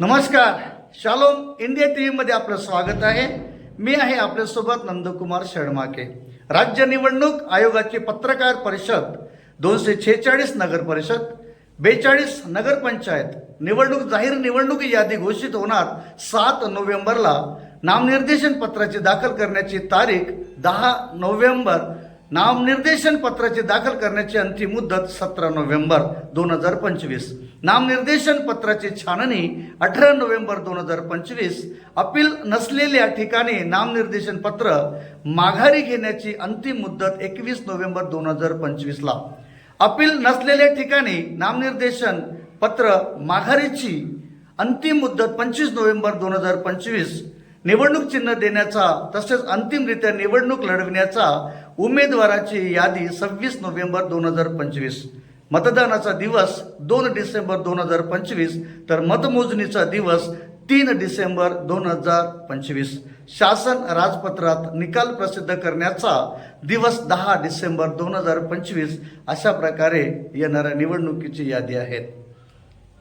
नमस्कार shalom India T व्हीमध्ये आपलं स्वागत आहे. मी आहे आपल्यासोबत नंदकुमार शर्माके. राज्य निवडणूक आयोगाची पत्रकार परिषद दोनशे छेचाळीस नगर परिषद बेचाळीस नगरपंचायत निवडणूक जाहीर निवडणूक यादी घोषित होणार सात नोव्हेंबरला. नामनिर्देशन पत्राची दाखल करण्याची तारीख दहा नोव्हेंबर नामनिर्देशन पत्राची दाखल करण्याची अंतिम मुदत सतरा नोव्हेंबर दोन हजार पंचवीस. नामनिर्देशन पत्राची छाननी अठरा नोव्हेंबर दोन हजार पंचवीस. अपील नसलेल्या ठिकाणी नामनिर्देशन पत्र माघारी घेण्याची अंतिम मुदत एकवीस नोव्हेंबर दोन हजार पंचवीसला. अपील नसलेल्या ठिकाणी नामनिर्देशन पत्र माघारीची अंतिम मुदत पंचवीस नोव्हेंबर दोन हजार पंचवीस. निवडणूक चिन्ह देण्याचा तसेच अंतिमरित्या निवडणूक लढविण्याचा उमेदवाराची यादी सव्वीस नोव्हेंबर दोन हजार पंचवीस. मतदानाचा दिवस दोन डिसेंबर दोन हजार पंचवीस तर मतमोजणीचा दिवस तीन डिसेंबर दोन हजार पंचवीस. शासन राजपत्रात निकाल प्रसिद्ध करण्याचा दिवस दहा डिसेंबर दोन हजार पंचवीस अशा प्रकारे येणाऱ्या निवडणुकीची यादी आहेत.